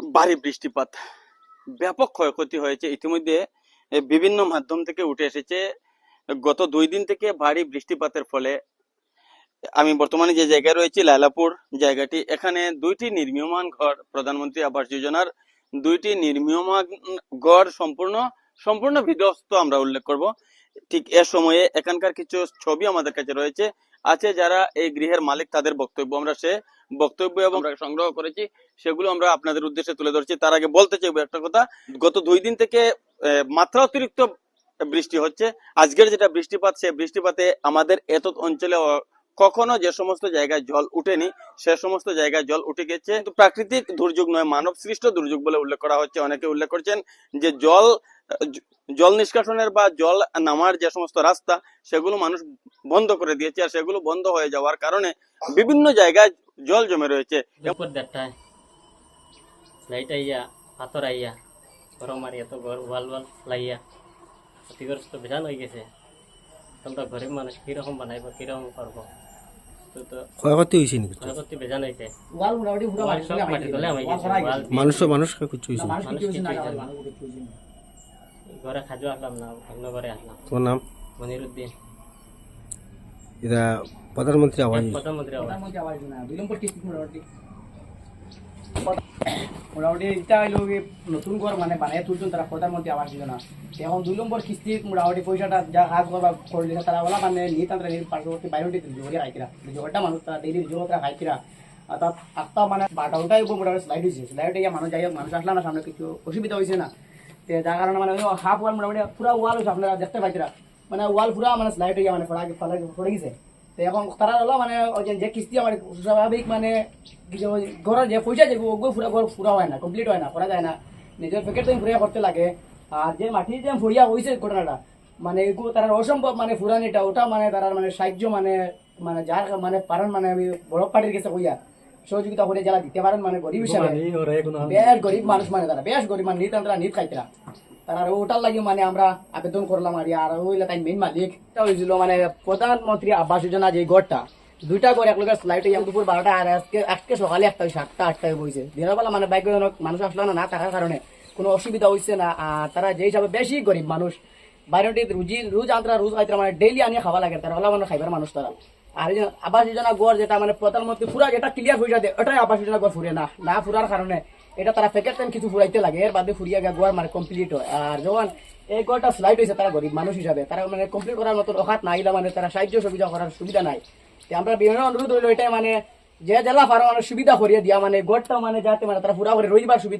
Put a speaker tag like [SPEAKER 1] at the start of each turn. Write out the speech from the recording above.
[SPEAKER 1] ভারী বৃষ্টিপাত। ব্যাপক ক্ষয়ক্ষতি হয়েছে। ইতিমধ্যে বিভিন্ন মাধ্যম থেকে উঠে এসেছে। গত দুই দিন থেকে ভারী বৃষ্টিপাতের ফলে, আমি বর্তমানে যে জায়গায় রয়েছি লাইলাপুর জায়গাটি, এখানে দুইটি নির্মীয়মান ঘর, প্রধানমন্ত্রী আবাস যোজনার দুইটি নির্মীয়মান ঘর সম্পূর্ণ সম্পূর্ণ বিধ্বস্ত আমরা উল্লেখ করব। ঠিক এ সময়ে এখানকার কিছু ছবি আমাদের কাছে রয়েছে। আছে যারা এই গৃহের মালিক, তাদের বক্তব্য আমরা সে বক্তব্য এবং সংগ্রহ করেছি, সেগুলো আমরা আপনাদের উদ্দেশ্যে তুলে ধরছি। তার আগে বলতে চাইব একটা কথা, গত দুই দিন থেকে মাত্রা অতিরিক্ত বৃষ্টি হচ্ছে। আজকের যেটা বৃষ্টিপাত সে বৃষ্টিপাতে আমাদের এত অঞ্চলে কখনো যে সমস্ত জায়গায় জল উঠেনি, সে সমস্ত জায়গায় জল উঠে গেছে। কিন্তু প্রাকৃতিক দুর্যোগ নয় মানব সৃষ্ট দুর্যোগ বলে উল্লেখ করা হচ্ছে। অনেকে উল্লেখ করছেন যে জল জল নিষ্কাশনের বা জল নামার যে সমস্ত রাস্তা, সেগুলো মানুষ বন্ধ করে দিয়েছে আর সেগুলো বন্ধ হয়ে যাওয়ার কারণে বিভিন্ন জায়গায় জল জমে রয়েছে।
[SPEAKER 2] ক্ষতিগ্রস্ত বেজান হয়ে গেছে। এখন তো গরিব মানুষ কীরকম বানাইব, কীরকম করব?
[SPEAKER 3] ক্ষয়ক্ষতি হয়েছে নাকি?
[SPEAKER 2] ক্ষয়ক্ষতি
[SPEAKER 4] ওয়াল মোটামুটি পুরো মাটি
[SPEAKER 2] আমি
[SPEAKER 4] ওয়াল
[SPEAKER 2] গেছে।
[SPEAKER 3] মানুষ মানুষ কিছু হয়েছে।
[SPEAKER 2] ঘরে খাজু আসলাম না অন্য ঘরে আসলাম।
[SPEAKER 3] তোমার নাম?
[SPEAKER 2] মনিরুদ্দিন।
[SPEAKER 3] এটা প্রধানমন্ত্রী আবাস।
[SPEAKER 2] প্রধানমন্ত্রী আবাস
[SPEAKER 4] প্রধানমন্ত্রী আবাস যোজনা, দুই কিস্তি মোটামুটি মোটামুটি এটা হইল নতুন ঘর মানে বানিয়ে তুলছেন তারা প্রধানমন্ত্রী আবাস যোজনা। এখন দুই নম্বর কিস্তি মোটামুটি পয়সাটা যা কাজ করবা করলে তারা বলা মানে নিয়ে তারা পার্শ্ববর্তী বাইরে জোরে খাইছিরা জোরটা মানুষ তারা ডেইলি জোর তারা খাইছিরা অর্থাৎ আটটা মানে বারোটা ওটাই উপর মোটামুটি স্লাইড হয়েছে স্লাইড হয়ে মানুষ যাই হোক, মানুষ আসলে না সামনে কিছু অসুবিধা হয়েছে না। যার কারণে মানে হাফ ওয়াল মোটামুটি পুরা ওয়াল হয়েছে আপনারা দেখতে পাইছিরা মানে ওয়াল পুরা মানে স্লাইড হয়ে মানে ফড়া পড়ে গেছে। তো এখন তারা হলো মানে যে- কিস্তি আমার স্বাভাবিক মানে ঘরের যে পয়সা যে ওগুলো পুরা ঘর পুরা হয় না কমপ্লিট হয় না করা যায় না। নিজের প্যাকেট তো ফুরিয়া করতে লাগে। আর যে মাটি যে ফুরিয়া হয়েছে ঘটনাটা মানে এগুলো তারা অসম্ভব মানে ফুরানিটা ওটা মানে তারা মানে সাহায্য মানে মানে যার মানে পারেন মানে আমি বড় পার্টির কাছে কইয়া সহযোগিতা করে যারা দিতে পারেন মানে গরিব হিসাবে। বেশ গরিব মানুষ মানে তারা বেশ গরিব মানে নিত তারা নিত খাইতরা। আর ওটার লাগি মানে আমরা আবেদন করলাম আর আর ওইলা তাই মেইন মালিক। এটা হয়েছিল মানে প্রধানমন্ত্রী আবাস যোজনা যে ঘরটা, দুইটা করে এক লোকের ফ্লাইট দুপুর বারোটা আর আজকে আজকে সকালে একটা সাতটা আটটায় বইছে। দিনের মানে বাইক মানুষ আসলো না না থাকার কারণে কোনো অসুবিধা হয়েছে না, আর তারা যে হিসাবে বেশি গরিব মানুষ বাইরে রুজি, রোজ আন্তরা রোজ খাইতে মানে ডেইলি আনিয়ে খাওয়া লাগে, তারা হলা মানে খাইবার মানুষ তারা। আর আবাস যোজনা গড় যেটা মানে প্রধানমন্ত্রী পুরা যেটা ক্লিয়ার হয়ে যাবে, ওটাই আবাস যোজনা গড় ফুরে না না ফুরার কারণে। এটা তারা প্যাকেট কিছু ফুরাইতে লাগে, এর বাদে ফুরিয়া গিয়ে গোয়ার মানে কমপ্লিট হয়। আর যখন এই গড়টা ফ্লাইট হয়েছে তারা গরিব মানুষ হিসাবে। তারা মানে কমপ্লিট করার মতো অখাত না আইলা মানে তারা সাহায্য সুবিধা করার সুবিধা নাই। আমরা বিভিন্ন অনুরোধ হইল এটাই মানে যে জেলা পারো মানে সুবিধা করিয়ে দিয়া মানে গড়টা মানে যাতে মানে তারা পুরা করে রইবার সুবিধা